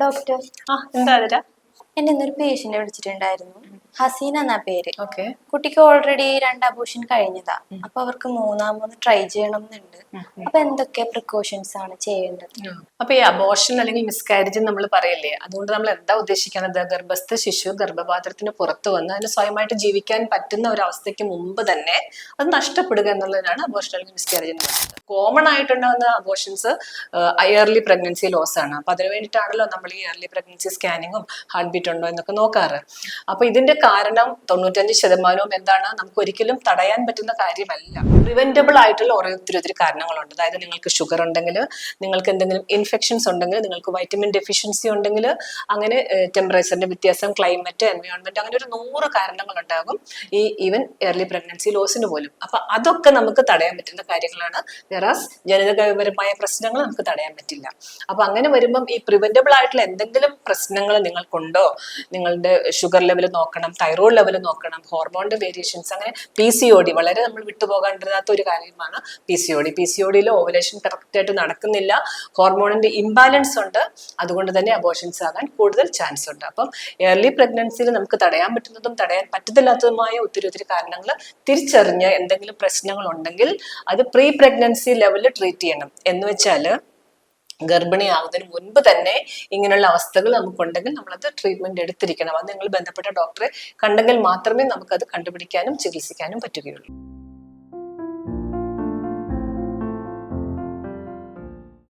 Doctor. ആ എന്നെ ഇന്നൊരു പേഷ്യന്റ് വിളിച്ചിട്ടുണ്ടായിരുന്നു. ഹസീന എന്നാ പേര്. ഓക്കെ. കുട്ടിക്ക് ഓൾറെഡി രണ്ട് അബോഷൻ കഴിഞ്ഞതാ. അപ്പൊ അവർക്ക് മൂന്നാമത് ട്രൈ ചെയ്യണം എന്നുണ്ട് അപ്പൊ എന്തൊക്കെ പ്രിക്കോഷൻസ് ആണ് ചെയ്യേണ്ടത്? അപ്പൊ ഈ അബോഷൻ അല്ലെങ്കിൽ മിസ്കാരേജ് നമ്മൾ പറയില്ലേ അതുകൊണ്ട് നമ്മൾ എന്താ ഉദ്ദേശിക്കുന്നത്? ഗർഭസ്ഥ ശിശു ഗർഭപാത്രത്തിന് പുറത്തു വന്ന് അതിന് സ്വയമായിട്ട് ജീവിക്കാൻ പറ്റുന്ന ഒരു അവസ്ഥയ്ക്ക് മുമ്പ് തന്നെ അത് നഷ്ടപ്പെടുക എന്നുള്ളതിനാണ് അബോഷൻ അല്ലെങ്കിൽ മിസ്കാരേജ് എന്ന് പറയുന്നത്. കോമൺ ആയിട്ടുണ്ടാകുന്ന അബോഷൻസ് ഇയർലി പ്രഗ്നൻസി ലോസ് ആണ്. അപ്പൊ അതിനു വേണ്ടിയിട്ടാണല്ലോ നമ്മൾ ഈ ഇയർലി പ്രഗ്നൻസി സ്കാനിങ്ങും ഹാർട്ട് ഉണ്ടോ എന്നൊക്കെ നോക്കാറ്. അപ്പൊ ഇതിന്റെ കാരണം തൊണ്ണൂറ്റഞ്ച് ശതമാനവും എന്താണ് നമുക്ക് ഒരിക്കലും തടയാൻ പറ്റുന്ന കാര്യമല്ല. പ്രിവെന്റബിൾ ആയിട്ടുള്ള ഒത്തിരി ഒത്തിരി കാരണങ്ങളുണ്ട്. അതായത് നിങ്ങൾക്ക് ഷുഗർ ഉണ്ടെങ്കിൽ നിങ്ങൾക്ക് എന്തെങ്കിലും ഇൻഫെക്ഷൻസ് ഉണ്ടെങ്കിൽ നിങ്ങൾക്ക് വൈറ്റമിൻ ഡെഫിഷ്യൻസി ഉണ്ടെങ്കിൽ അങ്ങനെ ടെമ്പറേച്ചറിന്റെ വ്യത്യാസം ക്ലൈമറ്റ് എൻവയോൺമെന്റ് അങ്ങനെ ഒരു നൂറ് കാരണങ്ങൾ ഉണ്ടാകും ഈ ഈവൻ എയർലി പ്രഗ്നൻസി ലോസിന് പോലും. അപ്പൊ അതൊക്കെ നമുക്ക് തടയാൻ പറ്റുന്ന കാര്യങ്ങളാണ്. വെറാസ് ജനിതകപരമായ പ്രശ്നങ്ങൾ നമുക്ക് തടയാൻ പറ്റില്ല. അപ്പൊ അങ്ങനെ വരുമ്പം ഈ പ്രിവെന്റബിൾ ആയിട്ടുള്ള എന്തെങ്കിലും പ്രശ്നങ്ങൾ നിങ്ങൾക്കുണ്ടോ? നിങ്ങളുടെ ഷുഗർ ലെവൽ നോക്കണം തൈറോയ്ഡ് ലെവൽ നോക്കണം ഹോർമോണിന്റെ വേരിയേഷൻസ് അങ്ങനെ പി സി ഒ ഡി വളരെ നമ്മൾ വിട്ടുപോകാണ്ടിരുന്നാത്ത ഒരു കാര്യമാണ് P C O D P C O ഡിയിൽ ഓവലേഷൻ കറക്റ്റ് ആയിട്ട് നടക്കുന്നില്ല. ഹോർമോണിന്റെ ഇംബാലൻസ് ഉണ്ട്. അതുകൊണ്ട് തന്നെ അബോഷൻസ് ആകാൻ കൂടുതൽ ചാൻസ് ഉണ്ട്. അപ്പം ഏർലി പ്രഗ്നൻസിയിൽ നമുക്ക് തടയാൻ പറ്റുന്നതും തടയാൻ പറ്റത്തില്ലാത്തതുമായ ഒത്തിരി ഒത്തിരി കാരണങ്ങൾ തിരിച്ചറിഞ്ഞ് എന്തെങ്കിലും പ്രശ്നങ്ങൾ ഉണ്ടെങ്കിൽ അത് പ്രീ പ്രഗ്നൻസി ലെവലിൽ ട്രീറ്റ് ചെയ്യണം. എന്ന് വെച്ചാൽ ഗർഭിണിയാകുന്നതിന് മുൻപ് തന്നെ ഇങ്ങനെയുള്ള അവസ്ഥകൾ നമുക്കുണ്ടെങ്കിൽ നമ്മളത് ട്രീറ്റ്മെന്റ് എടുത്തിരിക്കണം. അത് നിങ്ങൾ ബന്ധപ്പെട്ട ഡോക്ടറെ കണ്ടെങ്കിൽ മാത്രമേ നമുക്കത് കണ്ടുപിടിക്കാനും ചികിത്സിക്കാനും പറ്റുകയുള്ളൂ.